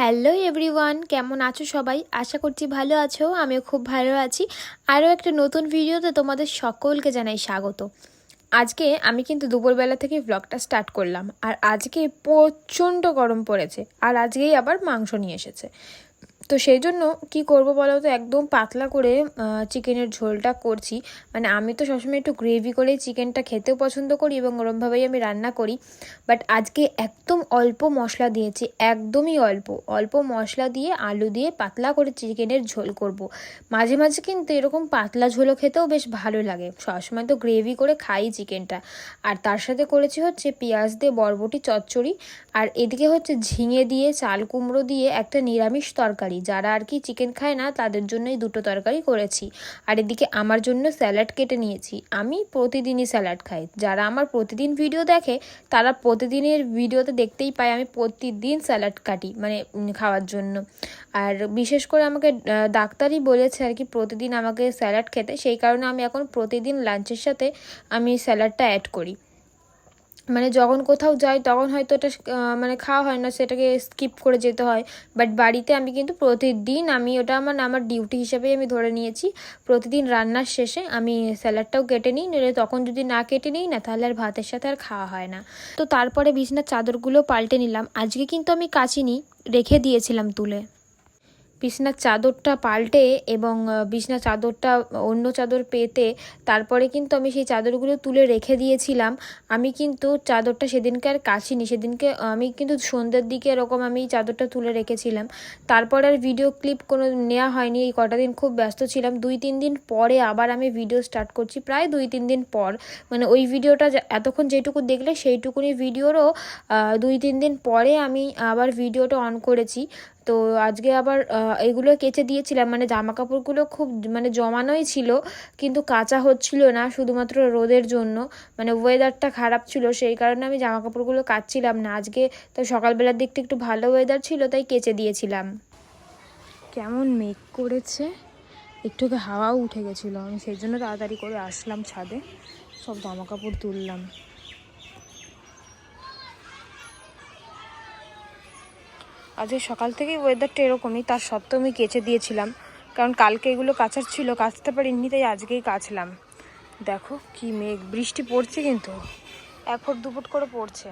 Hello everyone, কেমন আছো সবাই? আশা করছি ভালো আছো, আমিও খুব ভালো আছি। আরও একটা নতুন ভিডিওতে তোমাদের সকলকে জানাই স্বাগত। আজকে আমি কিন্তু দুপুরবেলা থেকে ব্লগটা স্টার্ট করলাম, আর আজকে প্রচণ্ড গরম পড়েছে, আর আজকেই আবার মাংস নিয়ে এসেছে। তো সেই জন্য কী করব বলো তো? একদম পাতলা করে চিকেনের ঝোলটা করছি। মানে আমি তো সবসময় একটু গ্রেভি করেই চিকেনটা খেতেও পছন্দ করি এবং ওরমভাবেই আমি রান্না করি। বাট আজকে একদম অল্প মশলা দিয়েছি, একদমই অল্প। অল্প মশলা দিয়ে, আলু দিয়ে পাতলা করে চিকেনের ঝোল করব। মাঝে মাঝে কিন্তু এরকম পাতলা ঝোলও খেতেও বেশ ভালো লাগে। সবসময় তো গ্রেভি করে খাই চিকেনটা। আর তার সাথে করেছি হচ্ছে পেঁয়াজ দিয়ে বরবটি, চচ্চড়ি। আর এদিকে হচ্ছে ঝিঙে দিয়ে, চাল কুমড়ো দিয়ে একটা নিরামিষ তরকারি। যারা আর কি চিকেন খায় না, তাদের জন্যই দুটো তরকারি করেছি। আর এদিকে আমার জন্য স্যালাড কেটে নিয়েছি। আমি প্রতিদিনই স্যালাড খাই। যারা আমার প্রতিদিন ভিডিও দেখে, তারা প্রতিদিনের ভিডিওতে দেখতেই পায় আমি প্রতিদিন স্যালাড কাটি মানে খাওয়ার জন্য। আর বিশেষ করে আমাকে ডাক্তারই বলেছে আর কি, প্রতিদিন আমাকে স্যালাড খেতে। সেই কারণে আমি এখন প্রতিদিন লাঞ্চের সাথে আমি স্যালাডটা অ্যাড করি। মানে যখন কোথাও যাই, তখন হয়তো এটা মানে খাওয়া হয় না, সেটাকে স্কিপ করে যেতে হয়। বাট বাড়িতে আমি কিন্তু প্রতিদিন আমি ওটা আমার আমার ডিউটি হিসাবেই আমি ধরে নিয়েছি। প্রতিদিন রান্নার শেষে আমি স্যালাডটাও কেটে নিই নইলে তখন যদি না কেটে নিই না, তাহলে আর ভাতের সাথে আর খাওয়া হয় না। তো তারপরে বিছনার চাদরগুলো পাল্টে নিলাম। আজকে কিন্তু আমি কাচিনি রেখে দিয়েছিলাম তুলে। বিছনার চাদরটা পাল্টে এবং বিছনার চাদরটা অন্য চাদর পেতে তারপরে কিন্তু আমি সেই চাদরগুলো তুলে রেখে দিয়েছিলাম। আমি কিন্তু চাদরটা সেদিনকে আর কাচিনি। সেদিনকে আমি কিন্তু সন্ধ্যের দিকে এরকম আমি চাদরটা তুলে রেখেছিলাম। তারপর আর ভিডিও ক্লিপ কোনো নেওয়া হয়নি। এই কটা দিন খুব ব্যস্ত ছিলাম। দুই, তিন দিন পরে আবার আমি ভিডিও স্টার্ট করছি। প্রায় দুই, তিন দিন পর। মানে ওই ভিডিওটা এতক্ষণ যেটুকু দেখলে সেইটুকুনি ভিডিওরও দুই, তিন দিন পরে আমি আবার ভিডিওটা অন করেছি। তো আজকে আবার এগুলো কেচে দিয়েছিলাম। মানে জামা কাপড়গুলো খুব মানে জমানোই ছিল, কিন্তু কাঁচা হচ্ছিল না শুধুমাত্র রোদের জন্য। মানে ওয়েদারটা খারাপ ছিল, সেই কারণে আমি জামা কাপড়গুলো কাচ্ছিলাম না। আজকে তো সকালবেলার দিকটা একটু ভালো ওয়েদার ছিল, তাই কেচে দিয়েছিলাম। কেমন মেঘ করেছে? একটু হাওয়াও উঠে গেছিল। আমি সেই জন্য তাড়াতাড়ি করে আসলাম ছাদে। সব জামা কাপড় তুললাম। আজকে সকাল থেকেই ওয়েদারটা এরকমই, তার সত্ত্বেও আমি কেচে দিয়েছিলাম। কারণ কালকে এগুলো কাচার ছিল কাচতে পারিনি, তাই আজকেই কাচলাম। দেখো কি মেঘ, বৃষ্টি পড়ছে কিন্তু। এক ফুট, দু ফুট করে পড়ছে।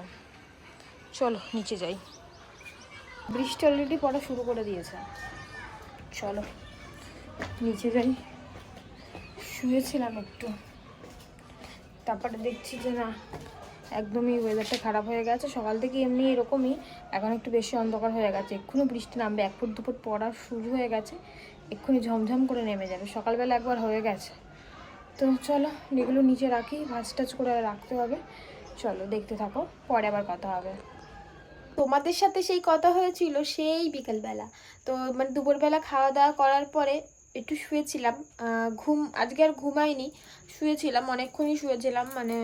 চলো, নিচে যাই। বৃষ্টি অলরেডি পড়া শুরু করে দিয়েছে। চলো, নিচে যাই। শুয়েছিলাম একটু। তারপরে দেখছি যে না একদমই ওয়েদারটা খারাপ হয়ে গেছে। সকাল থেকে এমনি এরকমই। এখন একটু বেশি অন্ধকার হয়ে গেছে। এক্ষুনি বৃষ্টি নামবে। এক ফুট দুপুর পড়া শুরু হয়ে গেছে। এক্ষুনি ঝমঝম করে নেমে যাবে। সকালবেলা একবার হয়ে গেছে। তো চলো, এগুলো নিচে রাখি। ভাজ টাজ করে রাখতে হবে। চলো, দেখতে থাকো। পরে আবার কথা হবে। তোমাদের সাথে সেই কথা হয়েছিল সেই বিকেলবেলা। তো মানে দুপুরবেলা খাওয়া দাওয়া করার পরে একটু শুয়েছিলাম। ঘুম আজকে আর ঘুমাইনি। শুয়েছিলাম, অনেকক্ষণই শুয়েছিলাম। মানে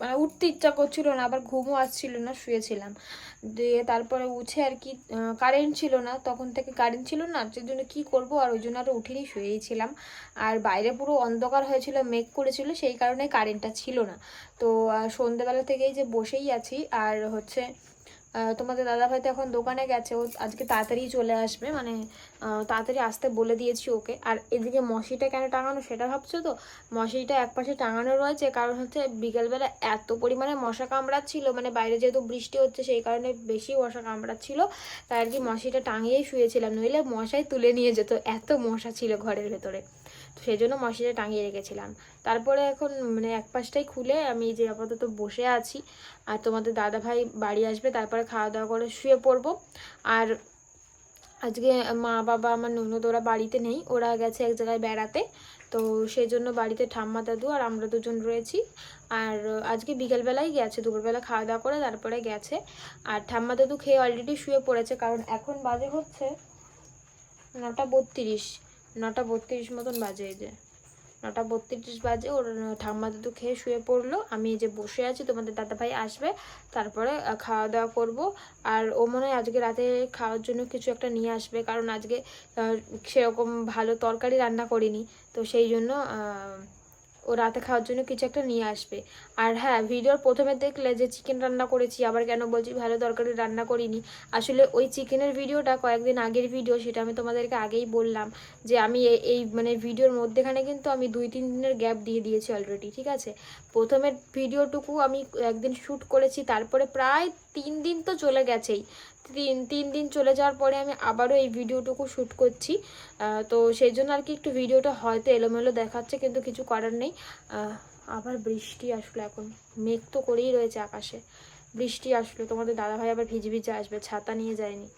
মানে উঠতে ইচ্ছা করছিল না, আবার ঘুমও আসছিল না, শুয়েছিলাম। দিয়ে তারপরে উঠে আর কি কারেন্ট ছিল না, তখন থেকে কারেন্ট ছিল না, সেই জন্য কী করব? আর ওই জন্য আরও উঠিনি শুয়েছিলাম আর বাইরে পুরো অন্ধকার হয়েছিল, মেঘ করেছিল, সেই কারণে কারেন্টটা ছিল না। তো সন্ধ্যেবেলা থেকেই যে বসেই আছি, আর হচ্ছে তোমাদের দাদাভাই তো এখন দোকানে গেছে, ও আজকে তাড়াতাড়ি চলে আসবে মানে তাড়াতাড়ি আসতে বলে দিয়েছি ওকে। আর এদিকে মশিটা কেন টাঙানো সেটা ভাবছ তো? মশিটা এক পাশে টাঙানো রয়েছে, কারণ হচ্ছে বিকেলবেলা এত পরিমাণে মশা কামড়াচ্ছিল মানে বাইরে যেহেতু বৃষ্টি হচ্ছে সেই কারণে বেশি মশা কামড়াচ্ছিল, তাই আর কি মশিটা টাঙিয়েই শুয়েছিলাম, নইলে মশাই তুলে নিয়ে যেত, এত মশা ছিল ঘরের ভেতরে। সেই জন্য টাঙিয়ে রেখেছিলাম। তারপরে এখন মানে এক পাশটাই খুলে আমি যে আপাতত বসে আছি, আর তোমাদের দাদা ভাই বাড়ি আসবে, তারপরে খাওয়া দাওয়া করে শুয়ে পড়ব। আর আজকে মা বাবা আমার ননদ ওরা বাড়িতে নেই, ওরা গেছে এক জায়গায় বেড়াতে। তো সেই জন্য বাড়িতে ঠাম্মা দাদু আর আমরা দুজন রয়েছি। আর আজকে বিকেলবেলায় গেছে, দুপুরবেলা খাওয়া দাওয়া করে তারপরে গেছে। আর ঠাম্মা দাদু খেয়ে অলরেডি শুয়ে পড়েছে, কারণ এখন বাজে হচ্ছে নটা বত্রিশ। নটা বত্রিশ মতন বাজে এই যে। নটা বত্রিশ বাজে, ওর ঠাম্মা দাদু খেয়ে শুয়ে পড়ল। আমি যে বসে আছি, তোমাদের দাদা ভাই আসবে, তারপরে খাওয়া দাওয়া করব। আর ও মনে হয় আজকে রাতে খাওয়ার জন্য কিছু একটা নিয়ে আসবে, কারণ আজকে সেরকম ভালো তরকারি রান্না করিনি। তো সেই জন্য ও রাতে খাওয়ার জন্য কিছু একটা নিয়ে আসবে। আর হ্যাঁ ভিডিওর প্রথমে দেখলে যে চিকেন রান্না করেছি, আবার কেন বলছি ভালো দরকারি রান্না করিনি। আসলে ওই চিকেনের ভিডিওটা কয়েকদিন আগের ভিডিও সেটা আমি তোমাদেরকে আগেই বললাম যে আমি এই মানে ভিডিওর মধ্যেখানে কিন্তু আমি দুই, তিন দিনের গ্যাপ দিয়ে দিয়েছি অলরেডি ঠিক আছে? প্রথমের ভিডিওটুকু আমি একদিন শ্যুট করেছি, তারপরে প্রায় তিন দিন তো চলে গেছেই। তিন তিন দিন চলে যাওয়ার পরে আমি আবারও এই ভিডিওটুকু শ্যুট করছি। তো সেই জন্য আর কি একটু ভিডিওটা হয়তো এলোমেলো দেখাচ্ছে কিন্তু কিছু করার নেই। আবার বৃষ্টি আসলো এখন। মেঘ তো করেই রয়েছে আকাশে। বৃষ্টি আসলো। তোমাদের দাদাভাই আবার ভিজে ভিজে আসবে ছাতা নিয়ে যায়নি।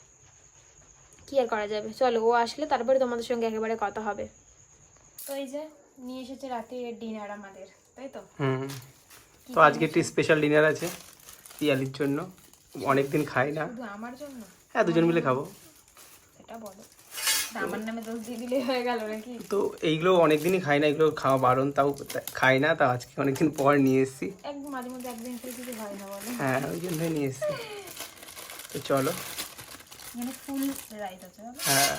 কি আর করা যাবে? চলো ও আসলে তারপরে তোমাদের সঙ্গে একেবারে কথা হবে। তো এই যে নিয়ে এসেছে রাতের ডিনার আমাদের তাই তো? হুম। তো আজকে একটি স্পেশাল ডিনার আছে পিয়ালির জন্য। অনেকদিন খাই না। আমার জন্য? হ্যাঁ দুজন মিলে খাব। এটা বলো। আমার নামে দোষ দিয়ে দিলে হয়ে গেল নাকি? তো এইগুলো অনেকদিনই খাই না এগুলো খাওয়া বারণ তাও খাই না তাও আজকে অনেকদিন পর নিয়ে এসেছি। একদম মাঝে মধ্যে একদিন করে কিছু হয় না বলো। হ্যাঁ ওই জন্যই নিয়ে এসেছি। তো চলো। ফুল আছে হ্যাঁ।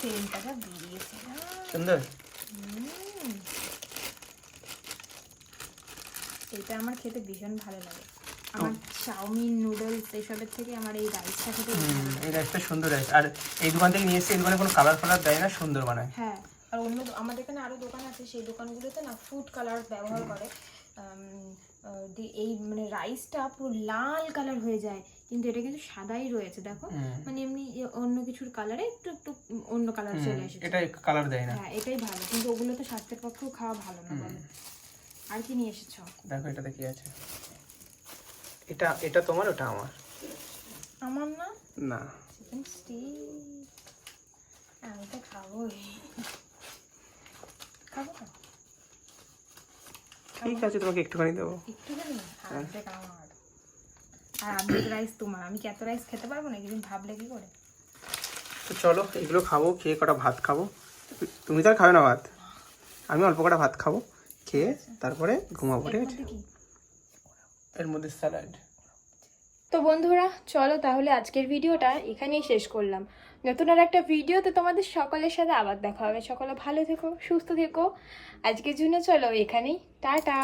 তেলটা যা বেরিয়েছে সুন্দর? এটা আমার খেতে ভীষণ ভালো লাগে। আমার চাউমিন নুডলস এসবের থেকে আমার এই রাইসটা খেতে এই রাইসটা সুন্দর রাইস আর এই দোকান থেকে নিয়ে এসেছি এই দোকানে কোনো কালার ফালার দেয় না সুন্দর বানায়। হ্যাঁ আর অন্য আমাদের এখানে আরও দোকান আছে সেই দোকানগুলোতে না ফুড কালার ব্যবহার করে। এই মানে রাইসটা পুরো লাল কালার হয়ে যায় কিন্তু এটা কিন্তু সাদাই রয়েছে দেখো। মানে এমনি অন্য কিছুর কালারে একটু একটু অন্য কালার চলে এসেছে। এটা কালার দেয় না। হ্যাঁ এটাই ভালো কিন্তু ওগুলো তো স্বাস্থ্যের পক্ষেও খাওয়া ভালো না বলো। আর কি নিয়ে এসেছ? দেখো এটাতে কি আছে? এটা এটা তোমার ওটা আমার। আমার না? না। চিকেন স্টিক আমি তো খাবোই। খাব ঠিক আছে তোমাকে একটুখানি দেবো। একটুখানি? অর্ধেক আমার। আর অর্ধেক রাইস তোমার আমি কি এত রাইস খেতে পারব না তুমি ভাবলে কি করে? তো চলো এগুলো খাব খেয়ে কটা ভাত খাব। তুমি তো আর খাবে না ভাত। আমি অল্প কটা ভাত খাব খেয়ে তারপরে ঘুমাবো ঠিক আছে? এর মধ্যে স্যালাড তো বন্ধুরা, চলো তাহলে আজকের ভিডিওটা এখানেই শেষ করলাম। নতুন আর একটা ভিডিওতে তোমাদের সকলের সাথে আবার দেখা হবে। সকলে ভালো থেকো, সুস্থ থেকো। আজকের জন্য চলো এখানেই। টাটা!